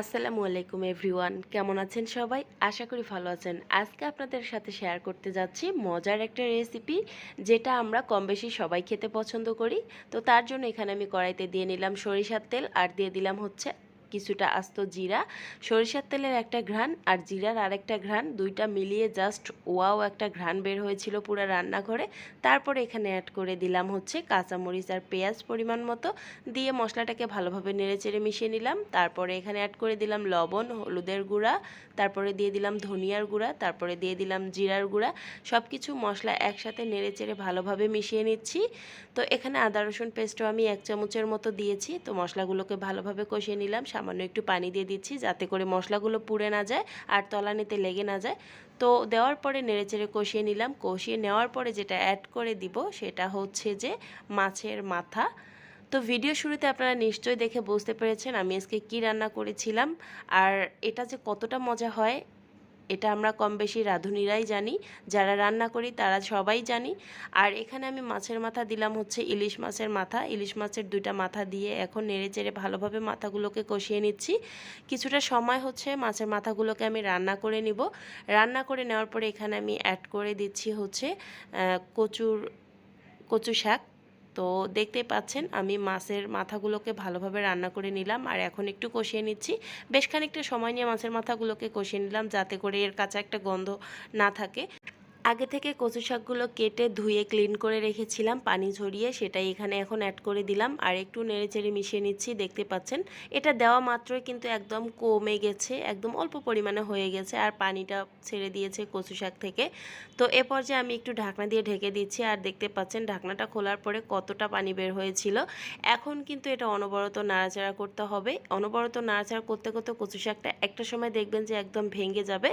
আসসালামু আলাইকুম এভরিওয়ান, কেমন আছেন সবাই? আশা করি ভালো আছেন। আজকে আপনাদের সাথে শেয়ার করতে যাচ্ছি মজার একটা রেসিপি যেটা আমরা কম বেশি সবাই খেতে পছন্দ করি। তো তার জন্য এখানে আমি কড়াইতে দিয়ে নিলাম সরিষার তেল আর দিয়ে দিলাম হচ্ছে কিছুটা আস্ত জিরা, সরিষার তেলের একটা ঘ্রাণ আর জিরার আরেকটা ঘ্রাণ, দুইটা মিলিয়ে জাস্ট ওয়াও একটা ঘ্রাণ বের হয়েছিল পুরো রান্নাঘরে। তারপরে এখানে অ্যাড করে দিলাম হচ্ছে কাঁচামরিচ আর পেঁয়াজ পরিমাণ মতো, দিয়ে মশলাটাকে ভালোভাবে নেড়েচেড়ে মিশিয়ে নিলাম। তারপরে এখানে অ্যাড করে দিলাম লবণ, হলুদের গুঁড়া, তারপরে দিয়ে দিলাম ধনিয়ার গুঁড়া, তারপরে দিয়ে দিলাম জিরার গুঁড়া। সব কিছু মশলা একসাথে নেড়েচেড়ে ভালোভাবে মিশিয়ে নিচ্ছি। তো এখানে আদা রসুন পেস্টও আমি এক চামচের মতো দিয়েছি, তো মশলাগুলোকে ভালোভাবে কষিয়ে নিলাম। সামান্য একটু পানি দিয়ে দিচ্ছি যাতে করে মশলাগুলো পুড়ে না যায় আর তলানিতে লেগে না যায়। তো দেওয়ার পরে নেড়েচেড়ে কষিয়ে নিলাম। কষিয়ে নেওয়ার পরে যেটা অ্যাড করে দিব সেটা হচ্ছে যে মাছের মাথা। তো ভিডিও শুরুতে আপনারা নিশ্চয়ই দেখে বুঝতে পেরেছেন আমি আজকে কি রান্না করেছিলাম। আর এটা যে কতটা মজা হয় এটা আমরা কম বেশি রাঁধুনিরাই জানি, যারা রান্না করি তারা সবাই জানি। আর এখানে আমি মাছের মাথা দিলাম হচ্ছে ইলিশ মাছের মাথা। ইলিশ মাছের দুইটা মাথা দিয়ে এখন নেড়ে চেড়ে ভালোভাবে মাথাগুলোকে কষিয়ে নিচ্ছি। কিছুটা সময় হচ্ছে মাছের মাথাগুলোকে আমি রান্না করে নিব। রান্না করে নেওয়ার পরে এখানে আমি অ্যাড করে দিচ্ছি হচ্ছে কচুর, কচু শাক। তো দেখতে পাচ্ছেন, আমি মাছের মাথাগুলোকে ভালোভাবে রান্না করে নিলাম আর এখন একটু কষিয়ে নিচ্ছি। বেশ খানিকটা সময় নিয়ে মাছের মাথাগুলোকে কষিয়ে নিলাম যাতে করে এর কাছে একটা গন্ধ না থাকে। আগে থেকে কচু শাকগুলো কেটে ধুয়ে ক্লিন করে রেখেছিলাম, পানি ঝরিয়ে সেটাই এখানে এখন অ্যাড করে দিলাম। আর একটু নেড়েচেড়ে মিশিয়ে নিচ্ছি, দেখতে পাচ্ছেন? এটা দেওয়া মাত্রই কিন্তু একদম কমে গেছে, একদম অল্প পরিমাণে হয়ে গেছে, আর পানিটা ছেড়ে দিয়েছে কচু শাক থেকে। তো এ পর্যায়ে আমি একটু ঢাকনা দিয়ে ঢেকে দিচ্ছি, আর দেখতে পাচ্ছেন ঢাকনাটা খোলার পরে কতটা পানি বের হয়েছিল। এখন কিন্তু এটা অনবরত নাড়াচাড়া করতে হবে। অনবরত নাড়াচাড়া করতে করতে কচু শাকটা একটা সময় দেখবেন যে একদম ভেঙে যাবে।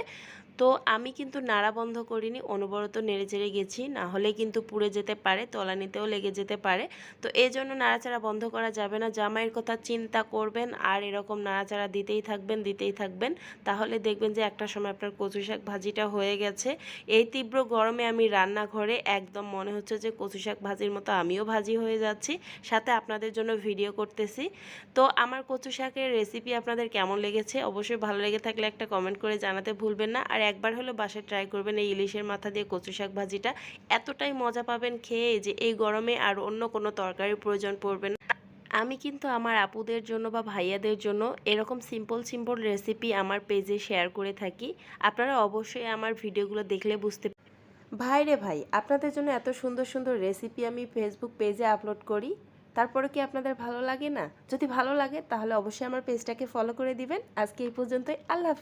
তো আমি কিন্তু নাড়া বন্ধ করিনি, অনবরত নেড়ে চেড়ে গেছি, না হলে কিন্তু পুড়ে যেতে পারে, তলানিতেও লেগে যেতে পারে। তো এই জন্য নাড়াচাড়া বন্ধ করা যাবে না, জামাইয়ের কথা চিন্তা করবেন আর এরকম নাড়াচাড়া দিতেই থাকবেন দিতেই থাকবেন। তাহলে দেখবেন যে একটা সময় আপনার কচু শাক ভাজিটা হয়ে গেছে। এই তীব্র গরমে আমি রান্নাঘরে একদম মনে হচ্ছে যে কচু শাক ভাজির মতো আমিও ভাজি হয়ে যাচ্ছি, সাথে আপনাদের জন্য ভিডিও করতেছি। তো আমার কচু শাকের রেসিপি আপনাদের কেমন লেগেছে? অবশ্যই ভালো লেগে থাকলে একটা কমেন্ট করে জানাতে ভুলবেন না। আর একবার হলো বাসায় ট্রাই করবেন এই ইলিশের মাথা দিয়ে কচু শাক ভাজিটা। এতটাই মজা পাবেন খেয়ে যে এই গরমে আর অন্য কোনো তরকারির প্রয়োজন পড়বে না। আমি কিন্তু আমার আপুদের জন্য বা ভাইয়াদের জন্য এরকম সিম্পল সিম্পল রেসিপি আমার পেজে শেয়ার করে থাকি। আপনারা অবশ্যই আমার ভিডিওগুলো দেখলে বুঝতে ভাই রে ভাই, আপনাদের জন্য এত সুন্দর সুন্দর রেসিপি আমি ফেসবুক পেজে আপলোড করি। তারপরে কি আপনাদের ভালো লাগে না? যদি ভালো লাগে, তাহলে অবশ্যই আমার পেজটাকে ফলো করে দিবেন। আজকে এই পর্যন্তই, আল্লাহ।